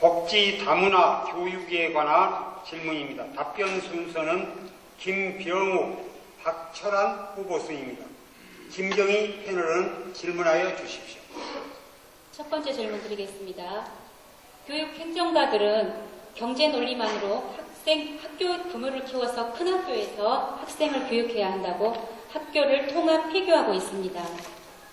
복지 다문화 교육에 관한 질문입니다. 답변 순서는 김병욱, 박철환 후보수입니다. 김경희 패널은 질문하여 주십시오. 첫 번째 질문 드리겠습니다. 교육 행정가들은 경제 논리만으로 학생 학교 규모를 키워서 큰 학교에서 학생을 교육해야 한다고 학교를 통합 폐교하고 있습니다.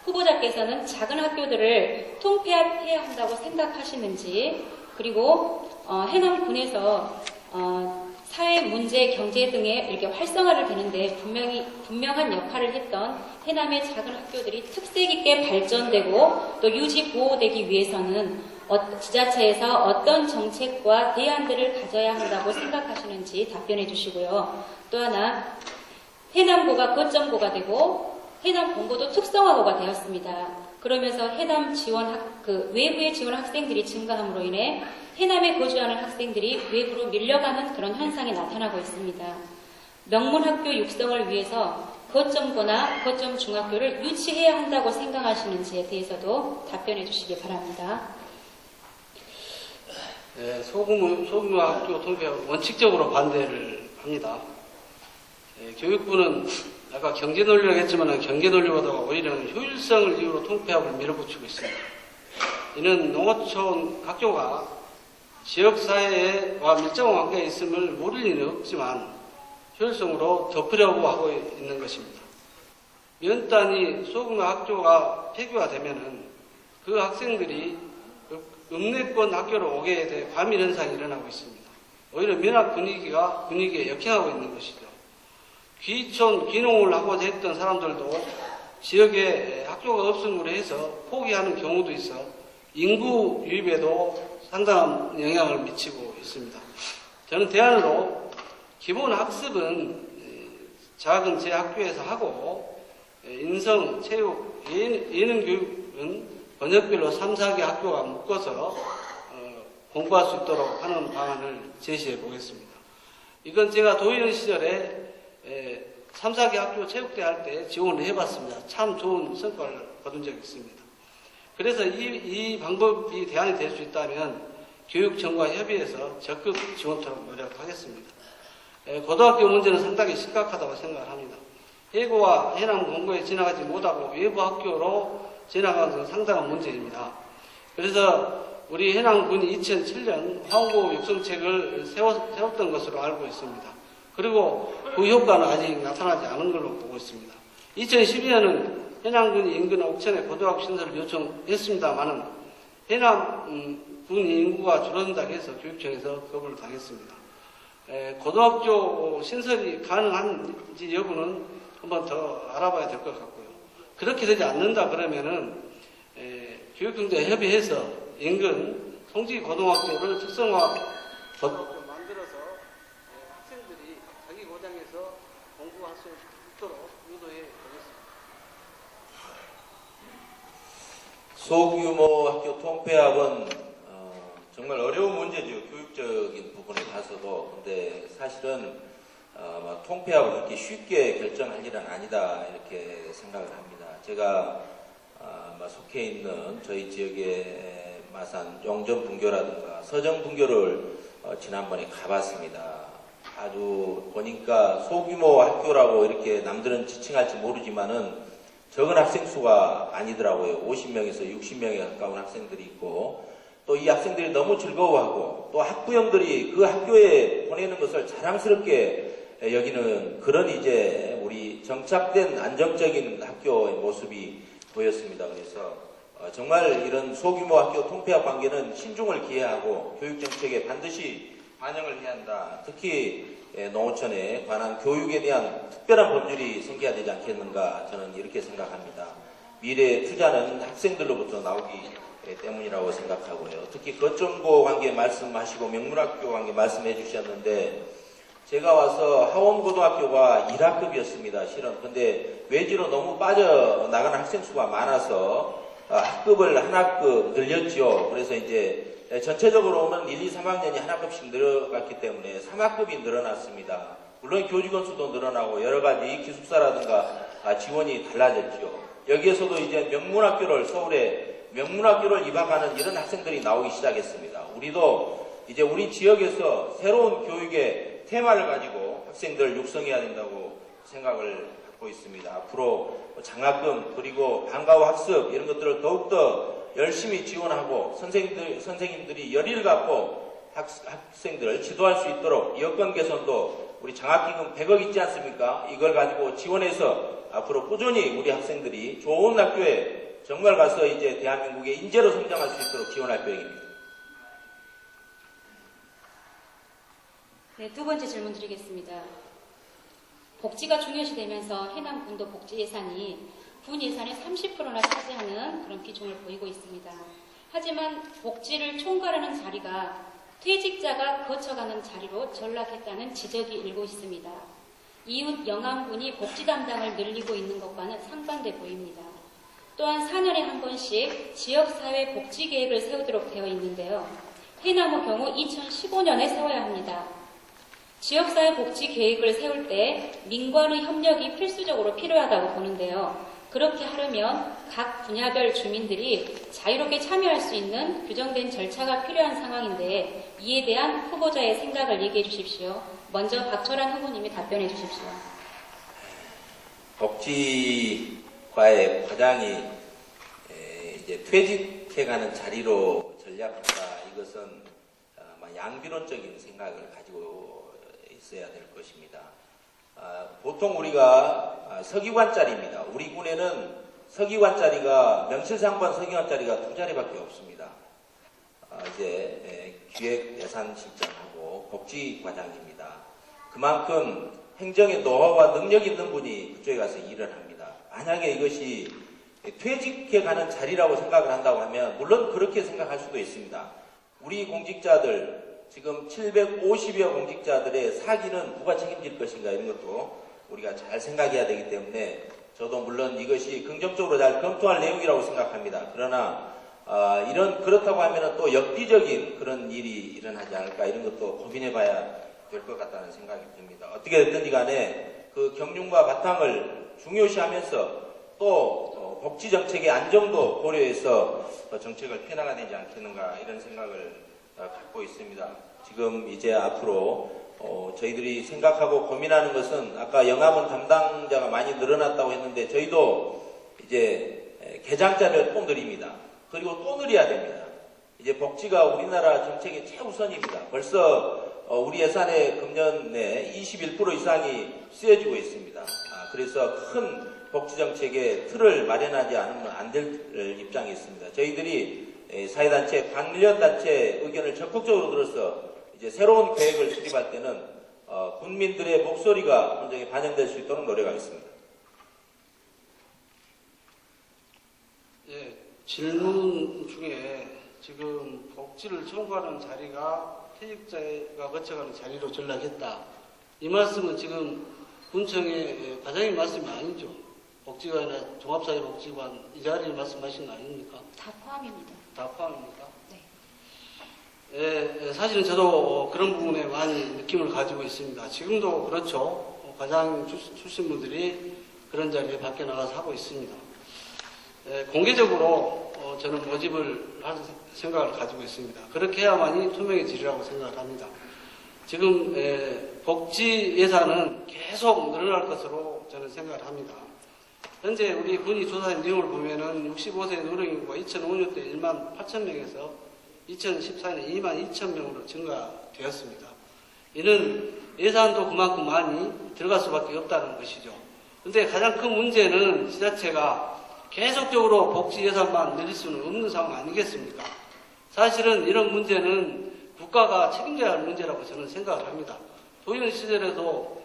후보자께서는 작은 학교들을 통폐합해야 한다고 생각하시는지 그리고 어, 해남 군에서 어, 사회 문제, 경제 등의 이렇게 활성화를 되는데 분명히 분명한 역할을 했던 해남의 작은 학교들이 특색 있게 발전되고 또 유지 보호되기 위해서는 어- 지자체에서 어떤 정책과 대안들을 가져야 한다고 생각하시는지 답변해 주시고요. 또 하나 해남고가 거점고가 되고 해남 본고도 특성화고가 되었습니다. 그러면서 해남 지원 학, 그 외부에 지원 학생들이 증가함으로 인해 해남에 거주하는 학생들이 외부로 밀려가는 그런 현상이 나타나고 있습니다. 명문학교 육성을 위해서 거점고나 거점 중학교를 유치해야 한다고 생각하시는지에 대해서도 답변해 주시기 바랍니다. 네, 소규모, 소규모 학교 통폐 원칙적으로 반대를 합니다. 예, 교육부는 아까 경제 논리라고 했지만 경제 논리보다 오히려 효율성을 이유로 통폐합을 밀어붙이고 있습니다. 이는 농어촌 학교가 지역사회와 밀접한 관계에 있음을 모를 리는 없지만 효율성으로 덮으려고 하고 있는 것입니다. 면 단위 소규모 학교가 폐교화되면은 그 학생들이 읍내권 학교로 오게 돼 과밀 현상이 일어나고 있습니다. 오히려 면학 분위기가 분위기에 역행하고 있는 것이죠. 귀촌, 귀농을 하고자 했던 사람들도 지역에 학교가 없음으로 해서 포기하는 경우도 있어 인구 유입에도 상당한 영향을 미치고 있습니다. 저는 대안으로 기본 학습은 작은 제 학교에서 하고 인성, 체육, 예능, 교육은 번역별로 3, 4개 학교가 묶어서 어, 공부할 수 있도록 하는 방안을 제시해 보겠습니다. 이건 제가 도의원 시절에 에, 3, 4개 학교 체육대 할때 지원을 해봤습니다. 참 좋은 성과를 거둔 적이 있습니다. 그래서 이, 이 방법이 대안이 될 수 있다면 교육청과 협의해서 적극 지원토록 노력하겠습니다. 에, 고등학교 문제는 상당히 심각하다고 생각을 합니다. 해고와 해남 공고에 지나가지 못하고 외부 학교로 지나가는 상당한 문제입니다. 그래서 우리 해남군이 2007년 황고 육성책을 세웠, 세웠던 것으로 알고 있습니다. 그리고 그 효과는 아직 나타나지 않은 걸로 보고 있습니다. 2012년은 해남군이 인근 옥천에 고등학교 신설을 요청했습니다만은 해남군 인구가 줄어든다고 해서 교육청에서 거부를 당했습니다. 에, 고등학교 신설이 가능한지 여부는 한번 더 알아봐야 될 것 같고요. 그렇게 되지 않는다 그러면은 에, 교육청과 협의해서 인근 성지 고등학교를 특성화 고등학교 만들어서 에, 학생들이 자기 고장에서 공부할 수 있도록 유도해 보겠습니다. 소규모 학교 통폐합은 어, 정말 어려운 문제죠. 교육적인 부분에 가서도. 근데 사실은 어, 막 통폐합을 그렇게 쉽게 결정할 일은 아니다 이렇게 생각을 합니다. 제가 어, 막 속해 있는 저희 지역의 마산 용전 분교라든가 서정 분교를 어, 지난번에 가봤습니다. 아주 보니까 소규모 학교라고 이렇게 남들은 지칭할지 모르지만은 적은 학생 수가 아니더라고요. 50명에서 60명에 가까운 학생들이 있고 또 이 학생들이 너무 즐거워하고 또 학부형들이 그 학교에 보내는 것을 자랑스럽게 여기는 그런 이제 우리 정착된 안정적인 학교의 모습이 보였습니다. 그래서 어, 정말 이런 소규모 학교 통폐합 관계는 신중을 기해하고 교육 정책에 반드시 반영을 해야 한다. 특히 예, 농어촌에 관한 교육에 대한 특별한 법률이 생겨야 되지 않겠는가 저는 이렇게 생각합니다. 미래 투자는 학생들로부터 나오기 예, 때문이라고 생각하고요. 특히 거점고 관계 말씀하시고 명문학교 관계 말씀해 주셨는데 제가 와서 하원고등학교가 1학급이었습니다. 실은. 근데 외지로 너무 빠져나가는 학생 수가 많아서 어, 학급을 한 학급 늘렸죠. 그래서 이제 전체적으로는 1, 2, 3학년이 한 학급씩 늘어갔기 때문에 3학급이 늘어났습니다. 물론 교직원 수도 늘어나고 여러 가지 기숙사라든가 아, 지원이 달라졌죠. 여기에서도 이제 명문학교를 서울에 명문학교를 입학하는 이런 학생들이 나오기 시작했습니다. 우리도 이제 우리 지역에서 새로운 교육의 테마를 가지고 학생들을 육성해야 된다고 생각을 갖고 있습니다. 앞으로 장학금 그리고 방과후 학습 이런 것들을 더욱더 열심히 지원하고 선생님들, 선생님들이 열의를 갖고 학, 학생들을 지도할 수 있도록 여건 개선도 우리 장학기금 100억 있지 않습니까? 이걸 가지고 지원해서 앞으로 꾸준히 우리 학생들이 좋은 학교에 정말 가서 이제 대한민국의 인재로 성장할 수 있도록 지원할 계획입니다. 네, 두 번째 질문 드리겠습니다. 복지가 중요시 되면서 해남 군도 복지 예산이 군 예산의 30%나 차지하는 그런 비중을 보이고 있습니다. 하지만 복지를 총괄하는 자리가 퇴직자가 거쳐가는 자리로 전락했다는 지적이 일고 있습니다. 이웃 영암군이 복지 담당을 늘리고 있는 것과는 상반돼 보입니다. 또한 4년에 한 번씩 지역사회 복지 계획을 세우도록 되어 있는데요. 해남의 경우 2015년에 세워야 합니다. 지역사회 복지 계획을 세울 때 민관의 협력이 필수적으로 필요하다고 보는데요. 그렇게 하려면 각 분야별 주민들이 자유롭게 참여할 수 있는 규정된 절차가 필요한 상황인데 이에 대한 후보자의 생각을 얘기해 주십시오. 먼저 박철환 후보님이 답변해 주십시오. 복지과의 과장이 에, 이제 퇴직해가는 자리로 전략한다. 이것은 아마 양비론적인 생각을 가지고 있어야 될 것입니다. 아, 보통 우리가 아, 서기관짜리입니다. 우리 군에는 서기관짜리가 명실상부한 서기관짜리가 두 자리밖에 없습니다. 아, 이제 에, 기획예산실장하고 복지과장입니다. 그만큼 행정의 노하우와 능력 있는 분이 그쪽에 가서 일을 합니다. 만약에 이것이 퇴직해 가는 자리라고 생각을 한다고 하면 물론 그렇게 생각할 수도 있습니다. 우리 공직자들 지금 750여 공직자들의 사기는 누가 책임질 것인가 이런 것도 우리가 잘 생각해야 되기 때문에 저도 물론 이것이 긍정적으로 잘 검토할 내용이라고 생각합니다. 그러나 아, 이런 그렇다고 하면 또 역비적인 그런 일이 일어나지 않을까 이런 것도 고민해봐야 될 것 같다는 생각이 듭니다. 어떻게 됐든지 간에 그 경륜과 바탕을 중요시하면서 또 어, 복지 정책의 안정도 고려해서 어, 정책을 펴나가야 되지 않겠는가 이런 생각을 어, 갖고 있습니다. 지금 이제 앞으로 어, 저희들이 생각하고 고민하는 것은 아까 영암은 담당자가 많이 늘어났다고 했는데 저희도 이제 에, 개장자를 또 늘립니다. 그리고 또 늘려야 됩니다. 이제 복지가 우리나라 정책의 최우선입니다. 벌써 어, 우리 예산의 금년 내21% 이상이 쓰여지고 있습니다. 아, 그래서 큰 복지 정책의 틀을 마련하지 않으면 안 될 입장이 있습니다. 저희들이 에, 사회단체, 관련단체 의견을 적극적으로 들어서 이제 새로운 계획을 수립할 때는 어, 국민들의 목소리가 분명히 반영될 수 있도록 노력하겠습니다. 예, 질문 중에 지금 복지를 청구하는 자리가 퇴직자가 거쳐가는 자리로 전락했다. 이 말씀은 지금 군청의 과장의 말씀이 아니죠. 복지관이나 종합사회복지관 이 자리를 말씀하신 거 아닙니까? 다 포함입니다. 다 포함입니까? 네. 예, 예, 사실은 저도 어, 그런 부분에 많이 느낌을 가지고 있습니다. 지금도 그렇죠. 어, 과장 출- 출신 분들이 그런 자리에 밖에 나가서 하고 있습니다. 예, 공개적으로 어, 저는 모집을 할 생각을 가지고 있습니다. 그렇게 해야만이 투명해지리라고 생각을 합니다. 지금 예, 복지 예산은 계속 늘어날 것으로 저는 생각을 합니다. 현재 우리 군이 조사한 내용을 보면은 65세 노령인구가 2005년도에 1만 8천 명에서 2014년에 2만 2천 명으로 증가되었습니다. 이는 예산도 그만큼 많이 들어갈 수밖에 없다는 것이죠. 근데 가장 큰 문제는 지자체가 계속적으로 복지 예산만 늘릴 수는 없는 상황 아니겠습니까? 사실은 이런 문제는 국가가 책임져야 할 문제라고 저는 생각을 합니다. 도현 시절에도 예,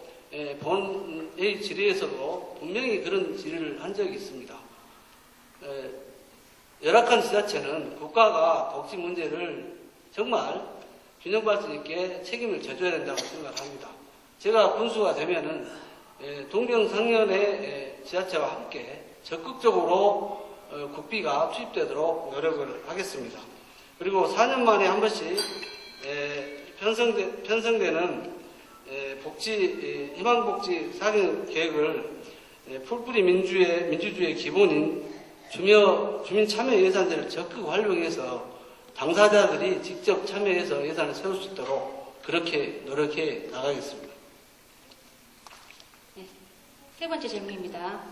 본의 질의에서도 분명히 그런 질의를 한 적이 있습니다. 예, 열악한 지자체는 국가가 복지 문제를 정말 균형 발전 있게 책임을 져줘야 된다고 생각합니다. 제가 군수가 되면은 예, 동병상련의 예, 지자체와 함께 적극적으로 어, 국비가 투입되도록 노력을 하겠습니다. 그리고 4년 만에 한 번씩 예, 편성되, 편성되는 예, 복지 예, 희망복지 상영 계획을 예, 풀뿌리 민주의 민주주의의 기본인 주며, 주민 참여 예산들을 적극 활용해서 당사자들이 직접 참여해서 예산을 세울 수 있도록 그렇게 노력해 나가겠습니다. 네. 세 번째 질문입니다.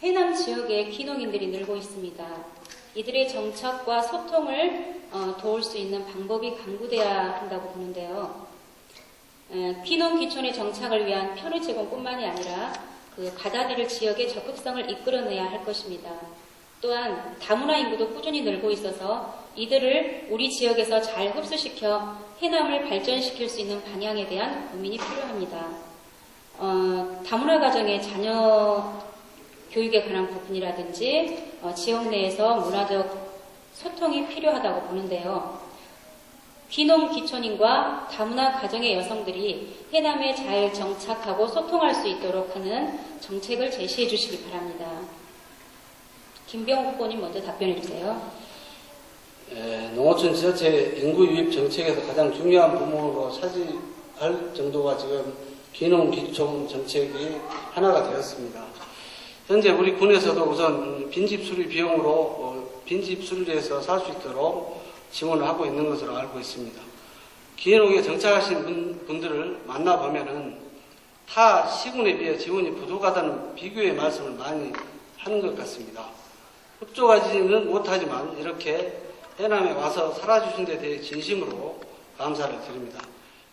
해남 지역의 귀농인들이 늘고 있습니다. 이들의 정착과 소통을 어, 도울 수 있는 방법이 강구돼야 한다고 보는데요. 에, 귀농 귀촌의 정착을 위한 표를 제공뿐만이 아니라 그 받아들일 지역의 적극성을 이끌어내야 할 것입니다. 또한 다문화 인구도 꾸준히 늘고 있어서 이들을 우리 지역에서 잘 흡수시켜 해남을 발전시킬 수 있는 방향에 대한 고민이 필요합니다. 어, 다문화 가정의 자녀 교육에 관한 부분이라든지 어, 지역 내에서 문화적 소통이 필요하다고 보는데요. 귀농 귀촌인과 다문화 가정의 여성들이 해남에 잘 정착하고 소통할 수 있도록 하는 정책을 제시해 주시기 바랍니다. 김병호 후보님 먼저 답변해 주세요. 에, 농어촌 지자체 인구 유입 정책에서 가장 중요한 부문으로 차지할 정도가 지금 귀농 귀촌 정책이 하나가 되었습니다. 현재 우리 군에서도 우선 빈집 수리 비용으로 어, 빈집 수리해서 살 수 있도록 지원을 하고 있는 것으로 알고 있습니다. 귀농에 정착하신 분, 분들을 만나보면은 타 시군에 비해 지원이 부족하다는 비교의 말씀을 많이 하는 것 같습니다. 흡족하지는 못하지만 이렇게 해남에 와서 살아주신 데 대해 진심으로 감사를 드립니다.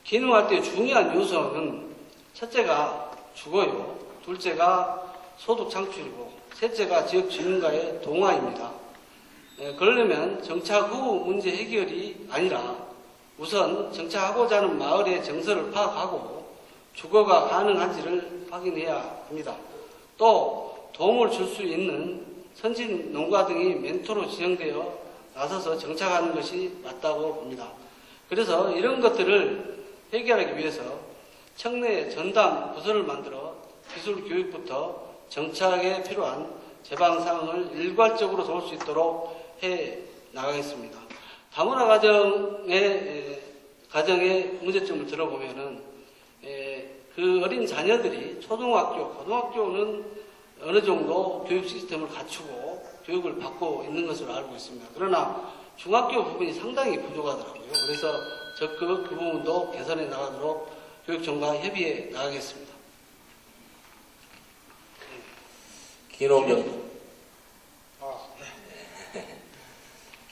기능할 때 중요한 요소는 첫째가 주거요, 둘째가 소득 창출이고, 셋째가 지역 주민과의 동화입니다. 에, 그러려면 정착 후 문제 해결이 아니라 우선 정착하고자 하는 마을의 정서를 파악하고 주거가 가능한지를 확인해야 합니다. 또 도움을 줄 수 있는 선진 농가 등이 멘토로 지정되어 나서서 정착하는 것이 맞다고 봅니다. 그래서 이런 것들을 해결하기 위해서 청내 전담 부서를 만들어 기술 교육부터 정착에 필요한 제방 사항을 일괄적으로 도울 수 있도록 해 나가겠습니다. 다문화 가정의 에, 가정의 문제점을 들어보면은 에, 그 어린 자녀들이 초등학교, 고등학교는 어느 정도 교육 시스템을 갖추고 교육을 받고 있는 것으로 알고 있습니다. 그러나 중학교 부분이 상당히 부족하더라고요. 그래서 적극 그 부분도 개선해 나가도록 교육청과 협의해 나가겠습니다. 기농정, 아,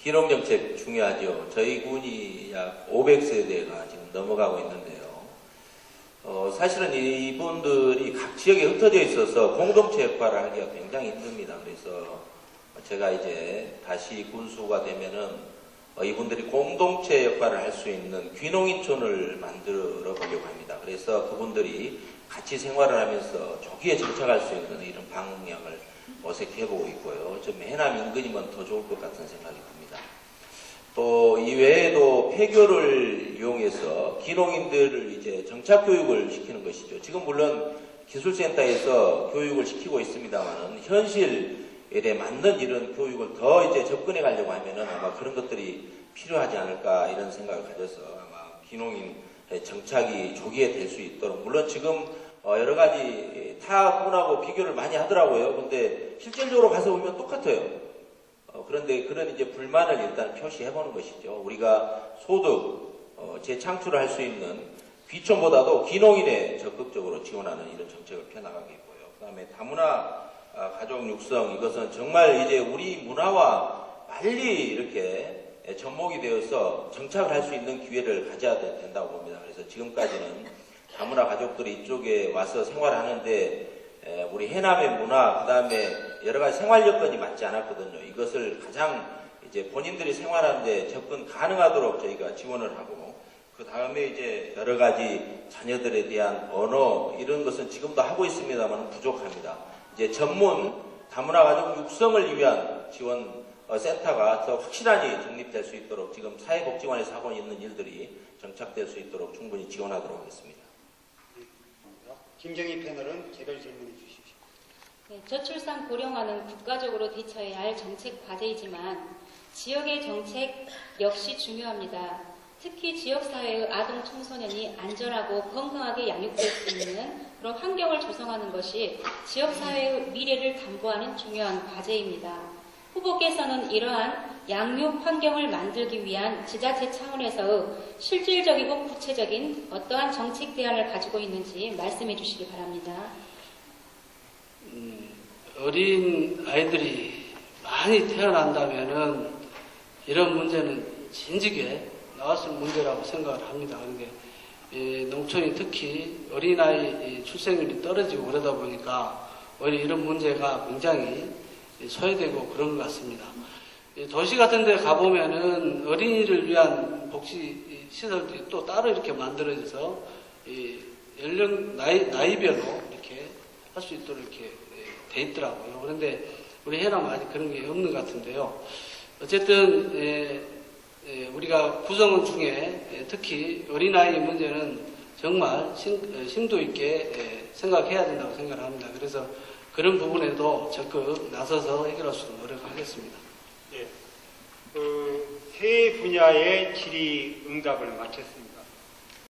기농정책 중요하죠. 저희 군이 약 500세대가 지금 넘어가고 있는데요. 어, 사실은 이분들이 각 지역에 흩어져 있어서 공동체 역할을 하기가 굉장히 힘듭니다. 그래서 제가 이제 다시 군수가 되면은 어, 이분들이 공동체 역할을 할 수 있는 귀농인촌을 만들어 보려고 합니다. 그래서 그분들이 같이 생활을 하면서 조기에 정착할 수 있는 이런 방향을 모색해 보고 있고요. 좀 해남 인근이면 더 좋을 것 같은 생각이 듭니다. 또 이외에도 폐교를 이용해서 기농인들을 이제 정착 교육을 시키는 것이죠. 지금 물론 기술센터에서 교육을 시키고 있습니다만은 현실에 맞는 이런 교육을 더 이제 접근해 가려고 하면은 아마 그런 것들이 필요하지 않을까 이런 생각을 가져서 아마 기농인 정착이 조기에 될 수 있도록 물론 지금 어, 여러 가지 타 군하고 비교를 많이 하더라고요. 근데 실질적으로 가서 보면 똑같아요. 어, 그런데 그런 이제 불만을 일단 표시해보는 것이죠. 우리가 소득 어, 재창출을 할 수 있는 귀촌보다도 귀농인에 적극적으로 지원하는 이런 정책을 펴나가겠고요. 그 다음에 다문화 아, 가족 육성 이것은 정말 이제 우리 문화와 빨리 이렇게 접목이 되어서 정착을 할 수 있는 기회를 가져야 되- 된다고 봅니다. 그래서 지금까지는 다문화 가족들이 이쪽에 와서 생활하는데 에, 우리 해남의 문화, 그 다음에 여러 가지 생활 여건이 맞지 않았거든요. 이것을 가장 이제 본인들이 생활하는데 접근 가능하도록 저희가 지원을 하고, 그 다음에 이제 여러 가지 자녀들에 대한 언어, 이런 것은 지금도 하고 있습니다만 부족합니다. 이제 전문 다문화 가족 육성을 위한 지원 어, 센터가 더 확실하게 정립될 수 있도록 지금 사회복지관에서 하고 있는 일들이 정착될 수 있도록 충분히 지원하도록 하겠습니다. 김정희 패널은 개별 질문해 주십시오. 네, 저출산 고령화는 국가적으로 대처해야 할 정책 과제이지만 지역의 정책 역시 중요합니다. 특히 지역사회의 아동 청소년이 안전하고 건강하게 양육될 수 있는 그런 환경을 조성하는 것이 지역사회의 미래를 담보하는 중요한 과제입니다. 후보께서는 이러한 양육 환경을 만들기 위한 지자체 차원에서 실질적이고 구체적인 어떠한 정책 대안을 가지고 있는지 말씀해 주시기 바랍니다. 음, 어린 아이들이 많이 태어난다면은 이런 문제는 진지게 나왔을 문제라고 생각을 합니다. 그런데 이 농촌이 특히 어린아이 출생률이 떨어지고 그러다 보니까 오히려 이런 문제가 굉장히 소외되고 그런 것 같습니다. 이 도시 같은 데 가보면은 어린이를 위한 복지 시설들이 또 따로 이렇게 만들어져서 이 연령, 나이, 나이별로 이렇게 할 수 있도록 이렇게 돼 있더라고요. 그런데 우리 해남은 아직 그런 게 없는 것 같은데요. 어쨌든 에, 에, 우리가 구성원 중에 에, 특히 어린아이 문제는 정말 심, 에, 심도 있게 에, 생각해야 된다고 생각을 합니다. 그래서 그런 부분에도 적극 나서서 해결할 수 있도록 노력하겠습니다. 예. 그, 세 분야의 질의 응답을 마쳤습니다.